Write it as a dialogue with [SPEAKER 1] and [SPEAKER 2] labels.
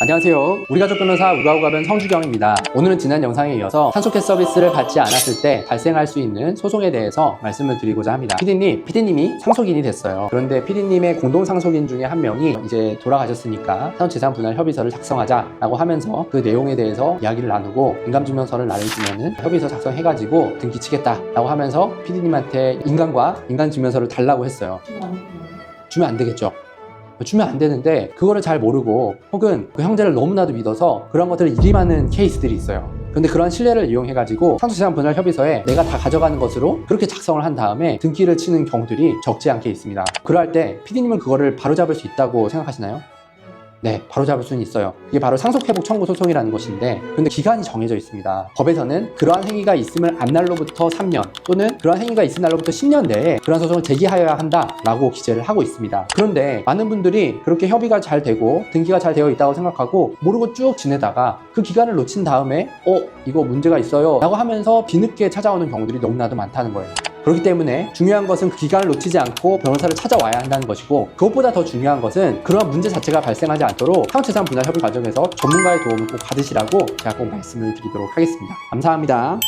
[SPEAKER 1] 안녕하세요. 우리 가족 변호사 우가우가변 성주경입니다. 오늘은 지난 영상에 이어서 산소캐 서비스를 받지 않았을 때 발생할 수 있는 소송에 대해서 말씀을 드리고자 합니다. 피디님, 피디님이 상속인이 됐어요. 그런데 피디님의 공동 상속인 중에 한 명이 이제 돌아가셨으니까 산소재산 분할 협의서를 작성하자 라고 하면서 그 내용에 대해서 이야기를 나누고 인감증명서를 나눠주면은 협의서 작성해가지고 등기치겠다 라고 하면서 피디님한테 인감과 인감증명서를 달라고 했어요. 주면 안 되겠죠. 주면 안 되는데 그거를 잘 모르고 혹은 그 형제를 너무나도 믿어서 그런 것들을 일임하는 케이스들이 있어요. 근데 그런 신뢰를 이용해가지고 상속재산 분할 협의서에 내가 다 가져가는 것으로 그렇게 작성을 한 다음에 등기를 치는 경우들이 적지 않게 있습니다. 그럴 때 PD님은 그거를 바로잡을 수 있다고 생각하시나요? 네, 바로잡을 수는 있어요. 이게 바로 상속회복 청구 소송이라는 것인데, 근데 기간이 정해져 있습니다. 법에서는 그러한 행위가 있음을 안 날로부터 3년 또는 그러한 행위가 있은 날로부터 10년 내에 그러한 소송을 제기하여야 한다라고 기재를 하고 있습니다. 그런데 많은 분들이 그렇게 협의가 잘 되고 등기가 잘 되어 있다고 생각하고 모르고 쭉 지내다가 그 기간을 놓친 다음에 어 이거 문제가 있어요 라고 하면서 뒤늦게 찾아오는 경우들이 너무나도 많다는 거예요. 그렇기 때문에 중요한 것은 그 기간을 놓치지 않고 변호사를 찾아와야 한다는 것이고 그것보다 더 중요한 것은 그러한 문제 자체가 발생하지 않도록 상호재산 분할 협의 과정에서 전문가의 도움을 꼭 받으시라고 제가 꼭 말씀을 드리도록 하겠습니다. 감사합니다.